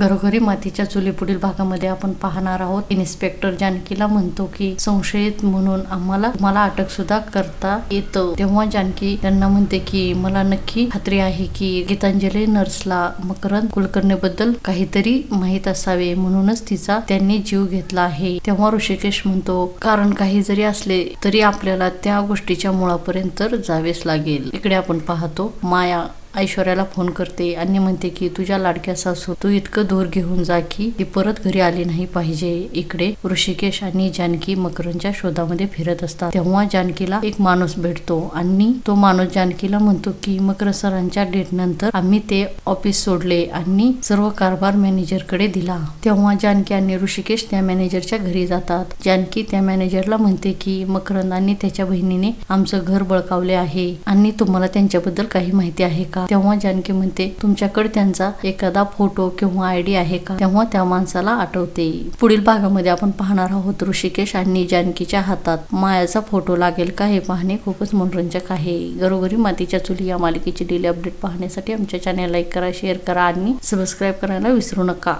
घरोघरी मातीच्या चुली पुढील भागामध्ये आपण पाहणार आहोत. इन्स्पेक्टर जानकीला म्हणतो की संशयित म्हणून आम्हाला मला अटक सुद्धा करता येतं. तेव्हा जानकी त्यांना म्हणते की मला नक्की खात्री आहे की गीतांजली नर्सला मकरंद कुलकर्णी बद्दल काहीतरी माहीत असावे म्हणूनच तिचा त्यांनी जीव घेतला आहे. तेव्हा ऋषिकेश म्हणतो कारण काही जरी असले तरी आपल्याला त्या गोष्टीच्या मुळापर्यंत तर जावेच लागेल. इकडे आपण पाहतो माया. ऐश्वर्याला फोन करते. आणि म्हणते की तुझ्या लाडक्या सासू तू इतकं दूर घेऊन जा की ती परत घरी आली नाही पाहिजे. इकडे ऋषिकेश आणि जानकी मकरंदच्या शोधामध्ये फिरत असतात. तेव्हा जानकीला एक माणूस भेटतो आणि तो माणूस जानकीला म्हणतो की मकर सरांच्या डेट नंतर आम्ही ते ऑफिस सोडले आणि सर्व कारभार मॅनेजरकडे दिला. तेव्हा जानकी आणि ऋषिकेश त्या मॅनेजरच्या घरी जातात. जानकी त्या मॅनेजरला म्हणते की मकरंद आणि त्याच्या बहिणीने आमचं घर बळकावले आहे आणि तुम्हाला त्यांच्याबद्दल काही माहिती आहे का? तेव्हा जानकी म्हणते तुमच्याकडे त्यांचा एखादा फोटो किंवा आयडी आहे का? तेव्हा त्या माणसाला आठवते. पुढील भागामध्ये आपण पाहणार आहोत ऋषिकेश आणि जानकीच्या हातात मायाचा फोटो लागेल का हे पाहणे खूपच मनोरंजक आहे. घरोघरी मातीच्या चुली या मालिकेची डेली अपडेट पाहण्यासाठी आमच्या चॅनल लाईक करा शेअर करा आणि सबस्क्राईब करायला विसरू नका.